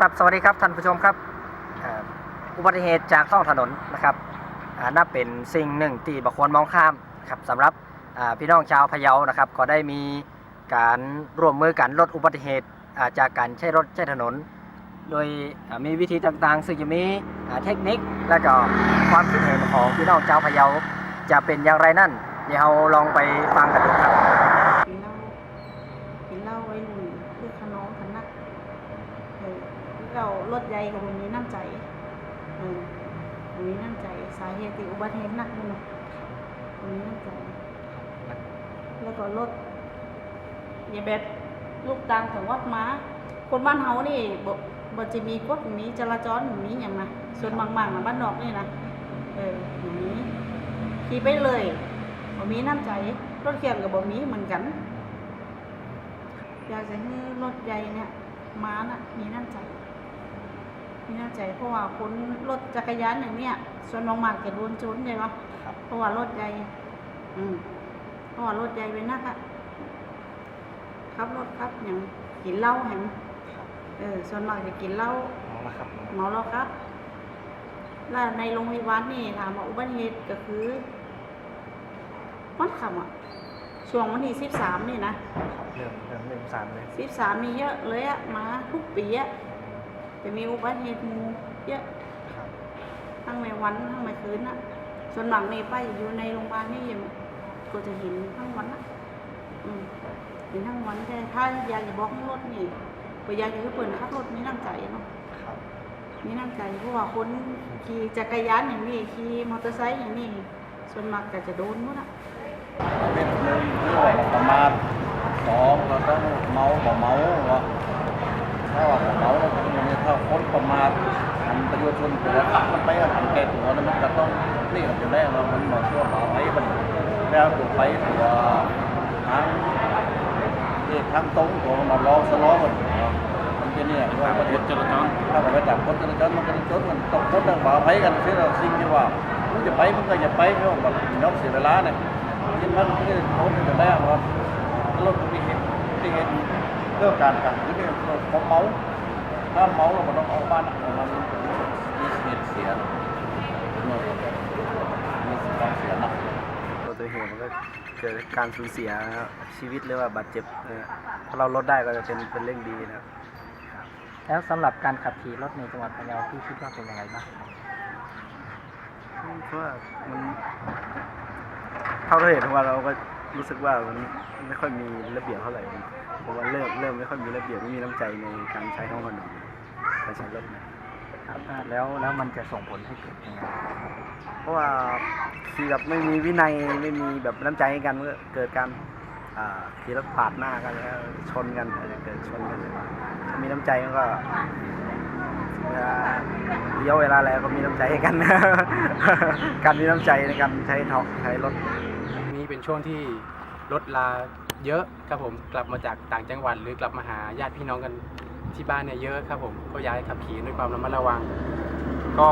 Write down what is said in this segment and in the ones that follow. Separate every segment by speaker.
Speaker 1: ครับสวัสดีครับท่านผู้ชมครับเอ่ออุบัติเหตุจากท้องถนนนะครับอ่านับเป็นสิ่งหนึ่งที่บุควรมองข้ามครับสำหรับอ่าพี่น้องชาวพะเยานะครับ ก็ได้มีการร่วมมือกันลดอุบัติเหตุอ่าจากการใช้รถใช้ถนน โดยอ่ามีวิธีต่างๆ ซึ่งจะมีอ่าเทคนิคและก็ความคิดเห็นของพี่น้องชาวพะเยาจะเป็นอย่างไรนั่นเดี๋ยวเราลองไปฟังกันดูครับ
Speaker 2: กินเหล้ากินเหล้าไว้รุ่นคือขนองขนักเออ เรารถใหญ่กับวันนี้น้ำใจเออวันนี้น้ำใจ สาเหตุที่อุบัติเหตุหนักนี่เนาะวันนี้น้ำใจ แล้วก็รถอย่าแบบลูกตังของวัดม้า คนบ้านเฮานี่บ่บ่จะมีกฎมีจราจรมีอย่างนะส่วนบางๆนะบ้านนอกนี่นะเอออย่างนี้ขี่ไปเลยบ่มีน้ำใจรถเคียงกับบ่มีเหมือนกันอยากจะให้รถใหญ่เนี่ยม้าน่ะมีน้ำใจ มีน้ำใจเพราะว่าคนรถจักรยานอย่างเนี้ยส่วนมากๆจะโดนชนใช่ปะ
Speaker 1: ครับ
Speaker 2: เพราะว่ารถใหญ่อืมเพราะว่ารถใหญ่ไปนักอะขับรถครับอย่างกินเหล้าเห็นเออส่วนมากจะกินเหล้า
Speaker 1: นะครับ
Speaker 2: เมาแล้วครับ แล้วในโรงพยาบาลนี่ถามว่าอุบัติเหตุก็คือมันขำอะช่วงวันที่สิบสามนี่นะ
Speaker 1: เริ่มเริ่มเริ่มสามเลย
Speaker 2: สิบสามนี่เยอะเลยอะมาทุกปีอะ จะมีอุบัติเหตุหมูเยอะ
Speaker 1: ครับ
Speaker 2: ทั้งในวันทั้งในคืนอะส่วนมากนี่ป้าอยู่ในโรงพยาบาลนี่ก็จะเห็นทั้งวันอะอืมเห็นทั้งวันแต่ถ้าอยากจะบอกให้รถนี่ก็อยากจะให้เปิดขับรถมีน้ำใจเนาะ
Speaker 1: ครับ
Speaker 2: มีน้ำใจเพราะว่าคนขี่จักรยานอย่างนี้ขี่มอเตอร์ไซค์อย่างนี้ส่วนมากก็จะโดนหมดอะ
Speaker 3: เป็นหนึ่งประมาณสองเราต้องเมาบ่เมาวะถ้าว่าบ่เมา อันประโยชนเกิดมันไปอันแก่ตัวแล้วมันก็ต้องนี่ก็จะได้เรามันมาช่วยเราไว้มันแล้วตัวไปตัวทางนี่ทางตรงตัวมาล้อสล้อมันมันจะเนี่ยว่าประเทศจราจรถ้าเราไปจับคนจราจรมันก็จะจนมันตกรถต่างบ่าวไปกันที่เราสิ่งที่ว่ามันจะไปมันก็จะไปเพราแบบน้องเสียเวลาเนี่ยยินมันก็จะโพสต์จะได้ว่ารถมีเห็นมีเห็นเรื่องการกันคือเนี่ยเขาเมาถ้าเมาเราก็ต้องเอาบ้านมันมีเหตุเสี ยมีความเสียหนัก
Speaker 4: อุบัติเหตุมันก็เกิดการสูญเสียนะครับชีวิตหรือว่าบาดเจ็บนะถ้าเราลดได้ก็จะเป็นเป็นเรื่องดีนะครับ
Speaker 1: แล้วสำหรับการขับขี่รถในจังหวัดพะเยาพี่คิดว่าเป็นยังไงบ้าง
Speaker 4: เพราะว่ามันเท่าที่เห็นว่าเราก็รู้สึกว่ามันไม่ค่อยมีระเบียบเท่าไหร่เพราะว่าเริ่มเริ่มไม่ค่อยมีระเบียบไม่มีน้ำใจในการใช้ท้องถนนการใช้รถนะ ครับ
Speaker 1: แล้วแล้วมันจะส่งผลให้เกิดยังไง
Speaker 4: เพราะว่าขี่แบบไม่มีวินัยไม่มีแบบน้ำใจให้กันมันก็เกิดการอ่าขี่รถปาดหน้ากันแล้วชนกันอาจจะเกิดชนกันถ้ามีน้ำใจมันก็เวลาเลี้ยวเวลาอะไรก็มีน้ำใจให้กัน การมีน้ำใจในการใช้ท้องใช้รถ
Speaker 5: นี้เป็นช่วงที่รถลาเยอะครับผมกลับมาจากต่างจังหวัดหรือกลับมาหาญาติพี่น้องกัน ที่บ้านเนี่ยเยอะครับผมก็อยากให้ขับขี่ด้วยความระมัดระวัง ก็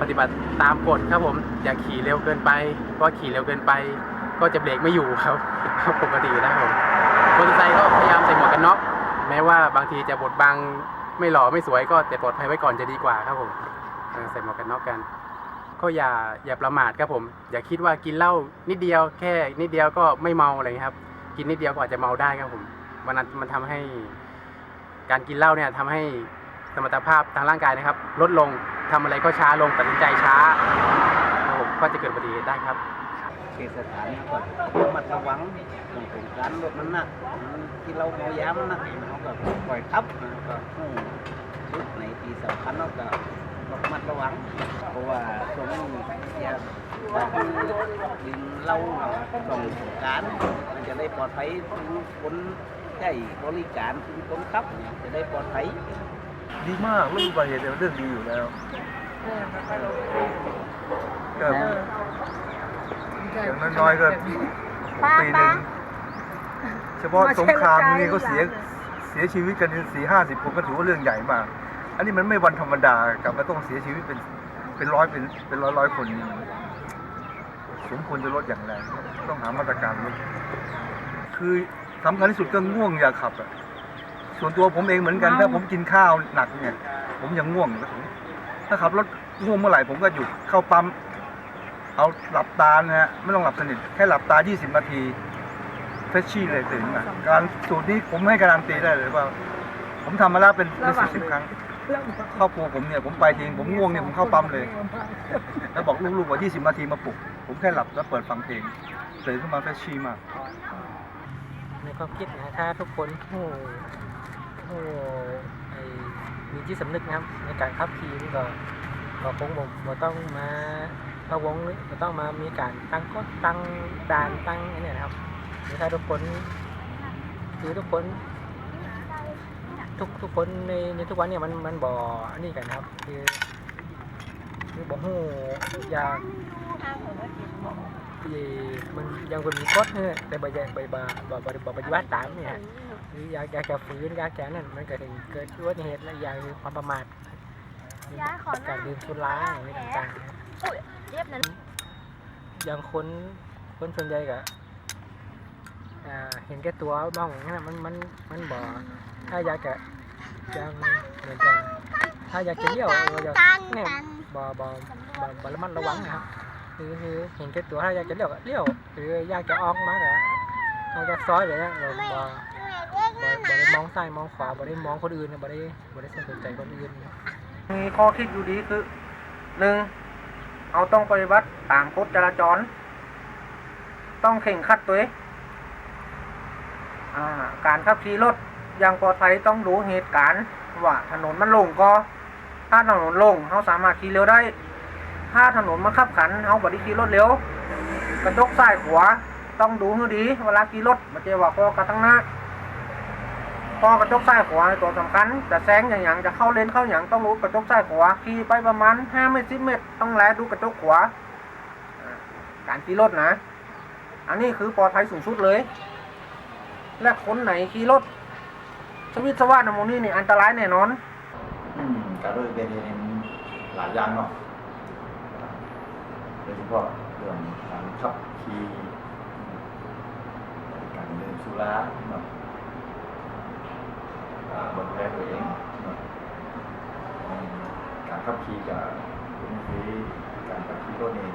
Speaker 5: ปฏิบัติตามกฎครับผมอย่าขี่เร็วเกินไปเพราะขี่เร็วเกินไป ก็จะเบรกไม่อยู่ครับปกตินะครับผมมอเตอร์ไซค์ก็พยายามใส่หมวกกันน็อกแม้ว่าบางทีจะบดบังไม่หล่อไม่สวยก็แต่ปลอดภัยไว้ก่อนจะดีกว่าครับผมใส่หมวกกันน็อกกันก็อย่าอย่าประมาทครับผม อย่าคิดว่ากินเหล้านิดเดียวแค่นิดเดียวก็ไม่เมาอะไรครับ กินนิดเดียวก็อาจจะเมาได้ครับผมมันนั้นมันทำให้ การกินเหล้าเนี่ยทำให้สมรรถภาพทางร่างกายนะครับ ลดลงทำอะไรก็ช้าลงตัดสินใจช้าครับผมก็จะเกิดอุบัติเหตุได้ครับ
Speaker 3: เขตสถานก็ระมัดระวังตรงของการรถมันหนักมันที่เราเมายามันหนักเราก็ปล่อยทับนะก็ชุดในที่สำคัญเราก็ระมัดระวัง เพราะว่าช่วงนี้ยาบางดื่มเหล้าส่งการมันจะได้ปลอดภัยถึงคน ใช้บริการถึงคนขับเนี่ยจะได้ปลอดภัย
Speaker 6: ดีมากเรื่องอุบัติเหตุเนี่ยเป็นเรื่องดีอยู่แล้วก็อย่างน้อยๆก็ปีหนึ่งเฉพาะสงครามนี่ก็เสียเสียชีวิตกันสี่ห้าสิบคนก็ถือว่าเรื่องใหญ่มาก อันนี้มันไม่วันธรรมดากลับมาต้องเสียชีวิตเป็นเป็นร้อยเป็นเป็นร้อยร้อยๆคนนี่มันสมควรจะลดอย่างแรงต้องหามาตรการลดคือ สำคัญที่สุดก็ง่วงอย่าขับอะส่วนตัวผมเองเหมือนกัน ถ้าผมกินข้าวหนักเนี่ย ผมยังง่วงอยู่ถ้าขับรถง่วงเมื่อไหร่ผมก็หยุดเข้าปั๊มเอาหลับตานะฮะไม่ต้องหลับสนิทแค่หลับตา 20 นาทีเฟชชี่เลยตื่นมาการสูตรนี้ผมให้การันตีได้เลยว่า ผมทำมาแล้วเป็นเป็นสิบสิบครั้งครอบครัวผมเนี่ยผมไปทีผมง่วงเนี่ยผมเข้าปั๊มเลย แล้วบอกลูกๆว่า 20 นาทีมาปลุก ผมแค่หลับแล้วเปิดฟังเพลงตื่นขึ้นมาเฟชชี่มาก
Speaker 1: ในความคิดนะถ้าทุกคนโอ้โหไอมีที่สำนึกนะครับ ในการขับขี่นี่ก็ก็คงบ่บ่ต้องมาพะวงหรือต้องมามีการตั้งกฎตั้งด่านตั้งอันเนี้ยนะครับถ้าทุกคนคือทุกคนทุกทุกคนในในทุกวันเนี่ยมันมันบ่อันนี้กันครับ คือ คือบ่ฮู้อยาก ที่มันยังคนมีกฎเออแต่บ่อยากไปบ่บ่บ่บ่ปฏิบัติตามเนี่ยหรืออยากอยากจะฝืนอยากจะนั่นมันก็ถึงเกิดอุบัติเหตุและอีกอย่างคือความประมาทการดื่มสุราอะไรต่างๆนะอย่างคนคนส่วนใหญ่ก็อ่าเห็นแก่ตัวบ้างนะมันมันมันบ่ถ้าอยากจะจะเหมือนจะถ้าอยากจะเลี้ยวเราจะเนี่ยบ่บ่บ่บ่ระมัดระวังนะครับ คือคือเห็นแก่ตัวถ้าอยากจะเลี้ยวก็เลี้ยวหรืออยากจะออกมาก็ออกจากซอยเลยนะเราบ่บ่บ่ได้มองซ้ายมองขวาบ่ได้มองคนอื่นบ่ได้บ่ได้สนใจคนอื่นมีข้อคิดอยู่ดีคือหนึ่งเอาต้องปฏิบัติตามกฎจราจร ต้องเข่งคัดตัวเองอ่าการขับขี่รถอย่างปลอดภัยต้องดูเหตุการณ์ว่าถนนมันลงก็ ถ้าถนนลงเราสามารถขี่เร็วได้ ถ้าถนนมันขับขันเราบ่ได้ขี่รถเร็วกระจกซ้ายขวาต้องดูให้ดี เวลาขี่รถมันจะว่าพอกระตั้งหน้าพอกระจกซ้ายขวาตัวสำคัญจะแซงอย่างอย่างจะเข้าเลนเข้าอย่างต้องรู้กระจกซ้ายขวาขี่ไปประมาณ5เมตร10เมตร ต้องแลดูกระจกขวาการขี่รถนะ อันนี้คือปลอดภัยสูงสุดเลย และคนไหนขี่รถสวิตสวัสดิ์นโมนี่นี่อันตรายแน่นอน
Speaker 3: อืมการด้วยเป็นหลายอย่างเนาะ ดยเฉพาะเรื่องการขับขี่การดื่มสุราาะอ่าบนแพ้ตัวเองการขับขี่กับเป็นคือการขับขี่รถเอง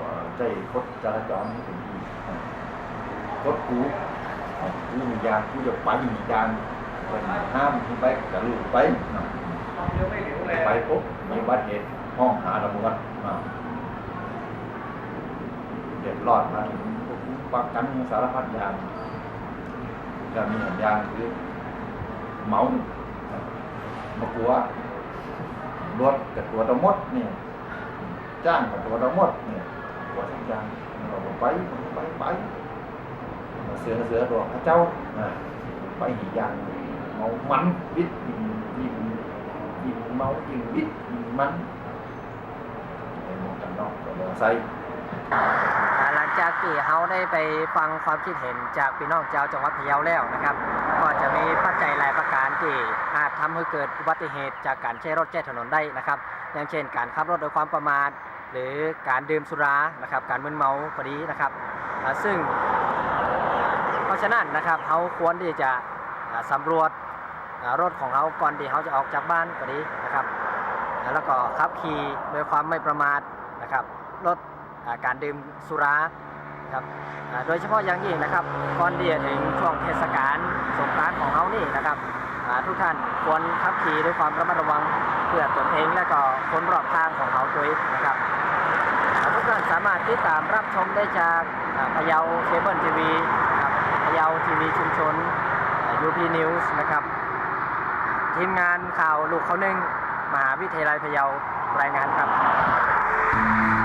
Speaker 3: ว่าใจคดจราจรให้ถึงที่เนาะกดกูกูมียางกูจะไปมียางเป็นห้ามกูไปกับลูกไปไปปุ๊บมีอุบัติเหตุ ห้องหาตำรวจมาเดือดรอนมาถึงประกันสารพัดอย่างจะมีอย่างอย่างคือเมามากลัวรถกับตัวตะมดเนี่ยจ้างกับตัวตะมดเนี่ยตัวทั้งอย่างเราไปไปไปเสือเสือตัวพระเจ้าอ่าไปอีอย่างเมามันวิทย์ยิงยิงยิงเมายิงบิดยิงมัน อ้หมวกกันน็อกกับมอไซ
Speaker 1: หลังจากที่เขาได้ไปฟังความคิดเห็นจากพี่น้องชาวจังหวัดพะเยาแล้วนะครับ ก็จะมีปัจจัยหลายประการที่อาจทำให้เกิดอุบัติเหตุจากการใช้รถใช้ถนนได้นะครับ อย่างเช่น การขับรถโดยความประมาทหรือการดื่มสุรานะครับ การมึนเมาพอดีนะครับ ซึ่ง เพราะฉะนั้นนะครับเขาควรที่จะสำรวจรถของเขาก่อนที่เขาจะออกจากบ้านก็ดีนะครับ แล้วก็ขับขี่โดยความไม่ประมาท นะครับลดการดื่มสุราครับโดยเฉพาะอย่างยิ่งนะครับก่อนที่จะถึงช่วงเทศกาลสงกรานต์ของเขานี่นะครับทุกท่านควรขับขี่ด้วยความระมัดระวังเพื่อตนเองและก็คนรอบข้างของเขาด้วยนะครับทุกท่านสามารถติดตามรับชมได้จากพะเยาเคเบิลทีวีครับพะเยาทีวีชุมชนยูพีนิวส์นะครับทีมงานข่าวลูกเขาหนึ่งมหาวิทยาลัยพะเยารายงานครับ Bye.